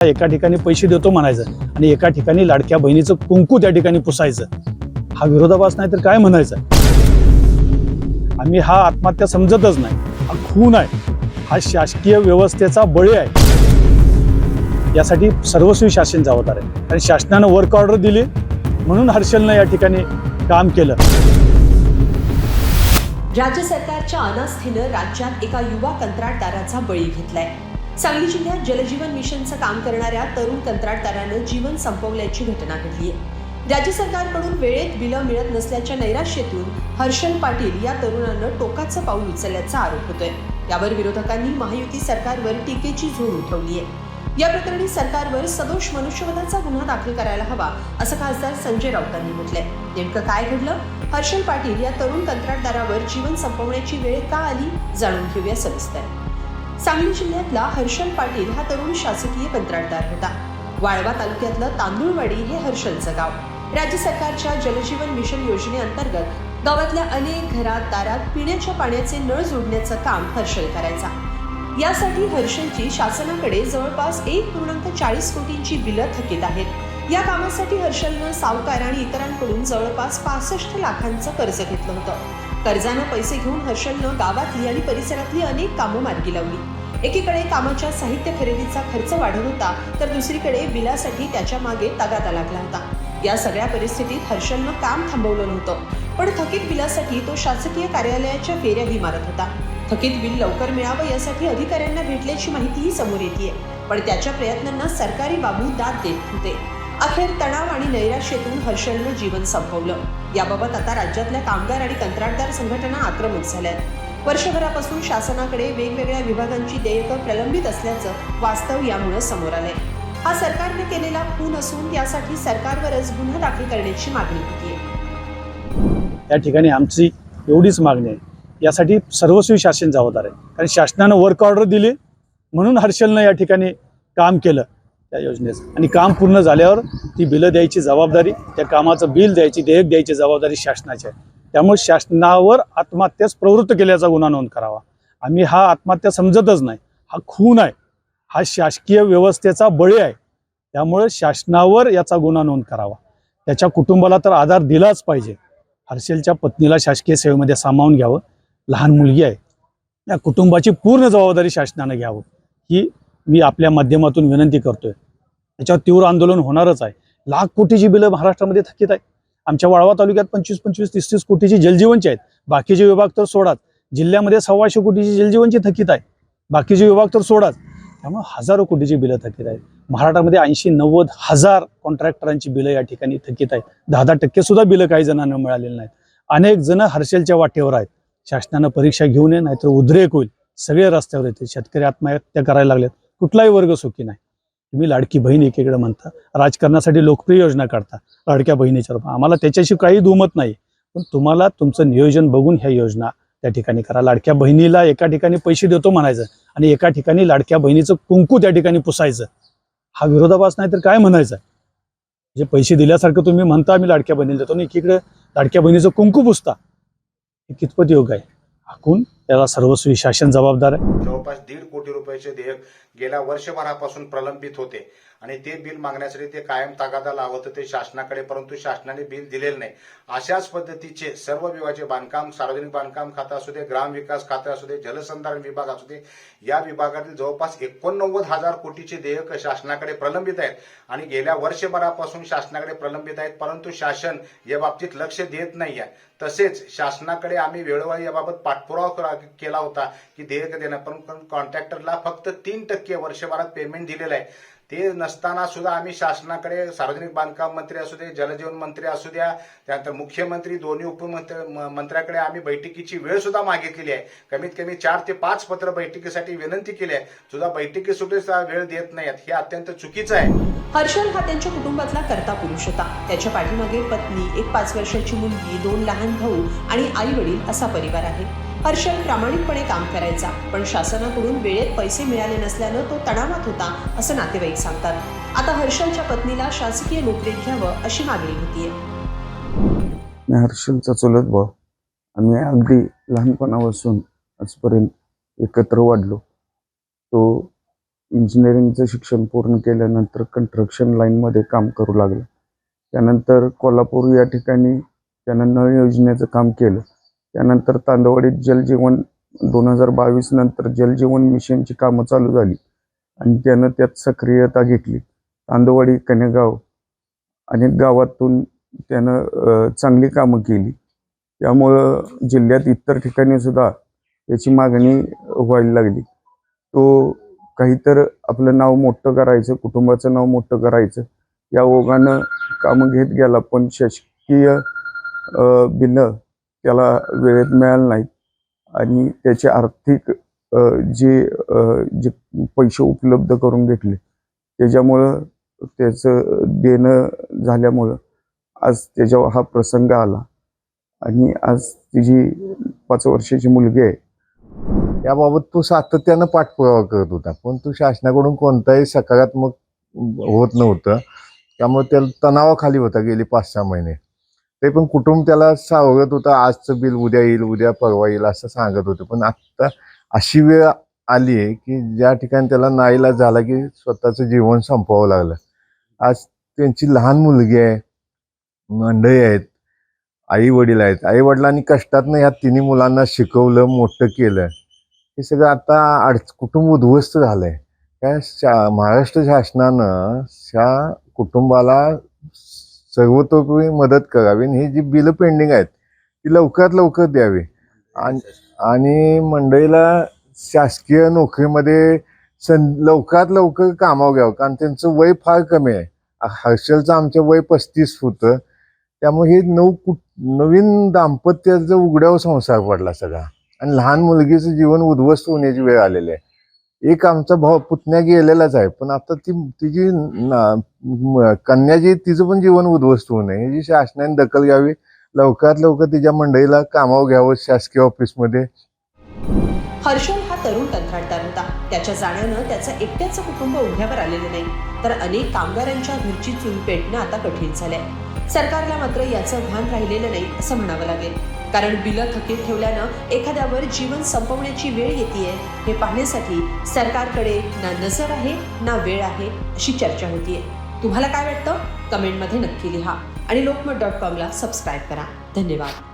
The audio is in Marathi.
एका ठिकाणी पैसे देतो म्हणायचं आणि एका ठिकाणी लाडक्या बहिणीचं कुंकू त्या ठिकाणी पुसायचं. हा विरोधाभास नाही तर काय म्हणायचं? आम्ही हा आत्महत्या समजतच नाही. हा खून आहे. हा शासकीय व्यवस्थेचा बळी आहे. यासाठी सर्वस्वी शासन जबाबदार आहे. कारण शासनानं वर्क ऑर्डर दिली म्हणून हर्षलनं या ठिकाणी काम केलं. राज्य सरकारच्या अनास्थेनं राज्यात एका युवा कंत्राटदाराचा बळी घेतलाय. सांगली जिल्ह्यात जलजीवन मिशनचं काम करणाऱ्या तरुण कंत्राटदारानं जीवन संपवल्याची घटना घडली आहे. राज्य सरकारकडून वेळेत बिलं मिळत नसल्याच्या नैराश्यतून हर्षल पाटील या तरुणानं टोकाचं पाऊल उचलल्याचा आरोप होतोय. यावर विरोधकांनी महायुती सरकारवर टीकेची झोड उठवली आहे. या प्रकरणी सरकारवर सदोष मनुष्यवधाचा गुन्हा दाखल करायला हवा असं खासदार संजय राऊतांनी म्हटलंय. नेमकं काय घडलं? हर्षल पाटील या तरुण कंत्राटदारावर जीवन संपवण्याची वेळ का आली? जाणून घेऊया सविस्तर. सांगली जिल्ह्यातला हर्षल पाटील हा तरुण शासकीय कंत्राटदार होता. वाळवा तालुक्यातलं तांदूळवाडी हे हर्षलचं गाव. राज्य सरकारच्या जलजीवन मिशन योजनेअंतर्गत गावातल्या अनेक घरात दारात पिण्याच्या पाण्याचे नळ जोडण्याचं काम हर्षल करायचा. यासाठी हर्षलची शासनाकडे जवळपास एक पूर्णांक चाळीस कोटींची बिलं थकीत आहेत. या कामासाठी हर्षलनं सावकार आणि इतरांकडून जवळपास पासष्ट लाखांचं कर्ज घेतलं होतं. कर्जानं पैसे घेऊन हर्षलनं गावातली आणि परिसरातली अनेक कामं मार्गी लावली. एकीकडे कामाच्या साहित्य खरेदीचा खर्च वाढत होता तर दुसरीकडे बिलासाठी त्याच्यामागे तगादा लागला होता. या सगळ्या परिस्थितीत हर्षलनं काम थांबवलं नव्हतं पण थकीत बिलासाठी तो शासकीय कार्यालयाच्या फेऱ्याही मारत होता. थकीत बिल लवकर मिळावं यासाठी अधिकाऱ्यांना भेटल्याची माहितीही समोर येते पण त्याच्या प्रयत्नांना सरकारी बाबू दाद देत होते अखेर तणाव आणि नैराश्यातून हर्षलनं जीवन संपवलं. याबाबत आता राज्यातल्या कामगार आणि कंत्राटदार संघटना आक्रमक झाल्यात. वर्षभरापासून शासनाकडे वेगवेगळ्या विभागांची देयकं प्रलंबित असल्याचं वास्तव यामुळे समोर आलंय. हा सरकारने केलेला खून असून यासाठी सरकारवरच गुन्हा दाखल करण्याची मागणी होती या ठिकाणी आमची एवढीच मागणी आहे. यासाठी सर्वस्वी शासन जबाबदार आहे. कारण शासनानं वर्क ऑर्डर दिली म्हणून हर्षलनं या ठिकाणी काम केलं. त्या योजनेचं आणि काम पूर्ण झाल्यावर ती बिलं द्यायची जबाबदारी त्या कामाचं बिल द्यायची देयक द्यायची जबाबदारी शासनाची आहे. त्यामुळे शासनावर आत्महत्यास प्रवृत्त केल्याचा गुन्हा नोंद करावा. आम्ही हा आत्महत्या समजतच नाही. हा खून आहे. हा शासकीय व्यवस्थेचा बळी आहे. त्यामुळे शासनावर याचा गुन्हा नोंद करावा. त्याच्या कुटुंबाला तर आधार दिलाच पाहिजे. हर्षेलच्या पत्नीला शासकीय सेवेमध्ये सामावून घ्यावं. लहान मुलगी आहे. या कुटुंबाची पूर्ण जबाबदारी शासनानं घ्यावं. ही मी आपल्या माध्यमातून विनंती करतोय. याच्यावर तीव्र आंदोलन होणारच आहे. लाख कोटीची बिलं महाराष्ट्रामध्ये थकीत आहे आमच्या वाळवा तालुक्यात पंचवीस पंचवीस तीस तीस कोटीची जलजीवनची आहेत. बाकीचे विभाग तर सोडाच. जिल्ह्यामध्ये सव्वाशे कोटीची जलजीवनची थकीत आहे बाकीचे विभाग तर सोडाच. त्यामुळे हजारो कोटीची बिलं थकीत आहेत. महाराष्ट्रामध्ये ऐंशी नव्वद हजार कॉन्ट्रॅक्टरांची बिलं या ठिकाणी थकीत आहेत. दहा दहा टक्के सुद्धा बिलं काही जणांना मिळालेली नाहीत. अनेक जण हर्षलच्या वाटेवर आहेत. शासनानं परीक्षा घेऊ नये नाहीतर उद्रेक होईल. सगळे रस्त्यावर येतील शेतकरी आत्महत्या करायला लागलेत. कुठलाही वर्ग सुखी नाही. तुम्ही लाडकी बहीण एकीकडे म्हणता राजकारणासाठी लोकप्रिय योजना काढता लाडक्या बहिणीच्या रूपात. आम्हाला त्याच्याशी काही दुमत नाही. पण तुम्हाला तुमचं नियोजन बघून ह्या योजना त्या ठिकाणी करा. लाडक्या बहिणीला एका ठिकाणी पैसे देतो म्हणायचं आणि एका ठिकाणी लाडक्या बहिणीचं कुंकू त्या ठिकाणी पुसायचं. हा विरोधाभास नाही तर काय म्हणायचं? जे पैसे दिल्यासारखं तुम्ही म्हणता आम्ही लाडक्या बहिणीला देतो आणि एकीकडे लाडक्या बहिणीचं कुंकू पुसता. हे कितपत योग आहे? हाकून त्याला सर्वस्वी शासन जबाबदार आहे. जवळपास दीड कोटी रुपयाचे देयक गेल्या वर्षभरापासून प्रलंबित होते आणि ते बिल मागण्यासाठी ते कायम तागादा लावत होते शासनाकडे परंतु शासनाने बिल दिलेलं नाही. अशाच पद्धतीचे सर्व विभागाचे बांधकाम सार्वजनिक बांधकाम खातं असू दे ग्रामविकास खातं असू दे जलसंधारण विभाग असू दे या विभागातील जवळपास एकोणनव्वद हजार कोटीचे देयक शासनाकडे प्रलंबित आहेत आणि गेल्या वर्षभरापासून शासनाकडे प्रलंबित आहेत परंतु शासन या बाबतीत लक्ष देत नाही आहे तसेच शासनाकडे आम्ही वेळोवेळी याबाबत पाठपुरावा केला होता की देयक देणं पण कॉन्ट्रॅक्टरला फक्त तीन टक्के वर्षभरात पेमेंट दिलेलं आहे. ते नसताना सुद्धा आम्ही शासनाकडे सार्वजनिक बांधकाम मंत्री असू दे जलजीवन मंत्री असू द्या त्यानंतर मुख्यमंत्री दोन्ही उपमंत्री मंत्र्याकडे आम्ही बैठकीची वेळ सुद्धा मागितलेली आहे. कमीत कमी चार ते पाच पत्र बैठकीसाठी विनंती केली आहे. सुद्धा बैठकी सुद्धा वेळ देत नाहीत. हे अत्यंत चुकीचं आहे. हर्षल हा त्यांच्या कुटुंबातला कर्ता पुरुष होता. त्याच्या पाठीमागे पत्नी एक पाच वर्षाची मुलगी दोन लहान भाऊ आणि आई वडील असा परिवार आहे. हर्षल प्रामाणिकपणे काम करायचा पण शासनाकडून वेळेत पैसे मिळाले नसल्यानं तो तणावात होता असं नातेवाईक सांगतात. आता हर्षलच्या पत्नीला शासकीय नोकरीत घ्यावं अशी मागणी होतीये. हर्षलचा चुलत भाऊ. आम्ही अगदी लहानपणापासून आजपर्यंत एकत्र वाढलो. तो इंजिनिअरिंगचं शिक्षण पूर्ण केल्यानंतर कन्स्ट्रक्शन लाईनमध्ये काम करू लागला. त्यानंतर कोल्हापूर या ठिकाणी त्यानं नळ योजनेचं काम केलं. त्यानंतर तांदवाडीत जलजीवन दोन हजार बावीस नंतर जलजीवन मिशनची कामं चालू झाली आणि त्यानं त्यात सक्रियता घेतली. तांदवाडी कनेगाव अनेक गावातून त्यानं चांगली कामं केली. त्यामुळं जिल्ह्यात इतर ठिकाणी सुद्धा याची मागणी व्हायला लागली. तो काहीतर आपलं नाव मोठं करायचं कुटुंबाचं नाव मोठं करायचं या ओघानं कामं घेत गेला. पण शासकीय बिलं त्याला वेळेत मिळालं नाहीत आणि त्याचे आर्थिक जे जे पैसे उपलब्ध करून घेतले त्याच्यामुळं त्याचं देणं झाल्यामुळं आज त्याच्यावर हा प्रसंग आला. आणि आज तिची पाच वर्षाची मुलगी आहे. याबाबत तो सातत्यानं पाठपुरावा करत होता पण तो शासनाकडून कोणताही सकारात्मक होत नव्हतं. त्यामुळे त्याला तणावाखाली होता गेली पाच सहा महिने. ते पण कुटुंब त्याला सावरत होतं आजचं बिल उद्या येईल उद्या परवा येईल असं सांगत होतं. पण आत्ता अशी वेळ आली आहे की ज्या ठिकाणी त्याला नाईलाज झाला की स्वतःचं जीवन संपवावं लागलं. आज त्यांची लहान मुलगी आहे मंडळी आहेत आई वडील आहेत. आई वडिलांनी कष्टातनं ह्या तिन्ही मुलांना शिकवलं मोठं केलं. हे सगळं आता अड कुटुंब उद्ध्वस्त झालं आहे त्या शा महाराष्ट्र शासनानं ह्या कुटुंबाला सर्वतोपरी मदत करावी आणि ही जी बिलं पेंडिंग आहेत ती लवकरात लवकर द्यावी. आणि आणि शासकीय नोकरीमध्ये सं लवकरात लवकर कामावर घ्यावं कारण त्यांचं वय फार कमी आहे. हर्षलचं आमचं वय पस्तीस होतं त्यामुळे हे नऊ कुट नवीन दाम्पत्याचं उघड्यावर संसार पडला सगळा. आणि लहान मुलगीचं जीवन उद्ध्वस्त होण्याची वेळ आलेली आहे. एक आमचा भाऊ पुतण्या गेलेलाच आहे. पण आता ती तिची ना- कन्या जी तिचं पण जीवन उद्ध्वस्त होऊ नये. याची शासनाने दखल घ्यावी लवकरात लवकर तिच्या मंडळीला कामावर घ्यावं शासकीय ऑफिसमध्ये. हर्षल हा तरुण कंत्राटदार होता. त्याच्या जाण्यानं त्याचं एकट्याचं कुटुंब उभ्यावर आलेलं नाही. तर अनेक कामगारांच्या घरची चूल पेटणं आता कठीण झालंय. सरकारला मात्र याचं भान राहिलेलं नाही असं म्हणावं लागेल. कारण बिलं थकीत ठेवल्यानं एखाद्यावर जीवन संपवण्याची वेळ येते हे पाहण्यासाठी सरकारकडे ना नजर आहे ना वेळ आहे अशी चर्चा होतीये. तुम्हाला काय वाटतं? कमेंटमध्ये नक्की लिहा. आणि लोकमत डॉट कॉमला सबस्क्राईब करा. धन्यवाद.